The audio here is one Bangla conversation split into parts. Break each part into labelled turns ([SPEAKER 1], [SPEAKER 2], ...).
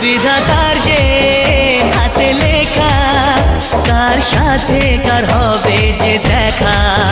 [SPEAKER 1] বিধাতার যে হাতে লেখা? কার সাথে কার হবে যে দেখা?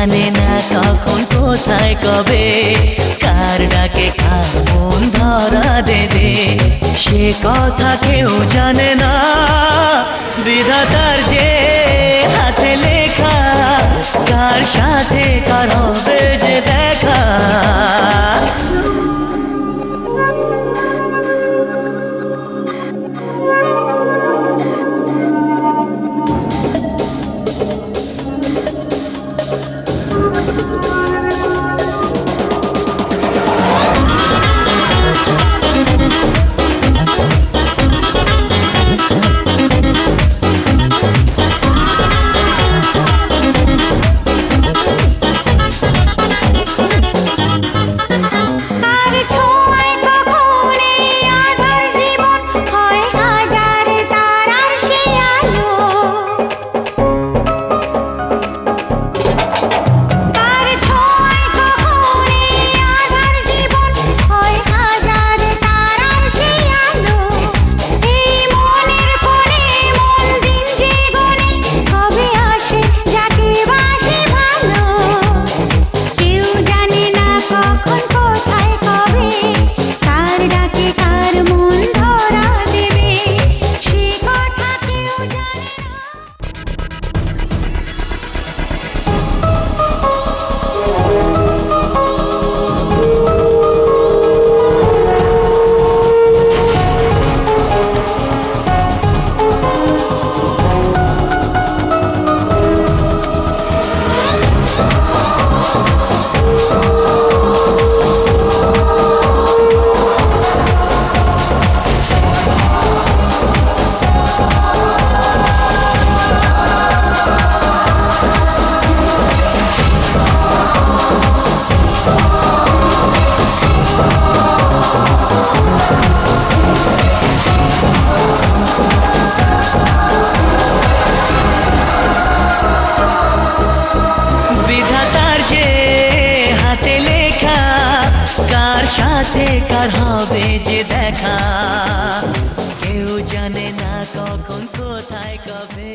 [SPEAKER 1] জানে না কখন কোথায় কবে, কার ডাকে কার ধরা দেবে। সে কথা কেউ জানে না বিধাতার Thank you. সাথে কার হবে যে দেখা?
[SPEAKER 2] কেউ জানে না কখন কোথায় কবে?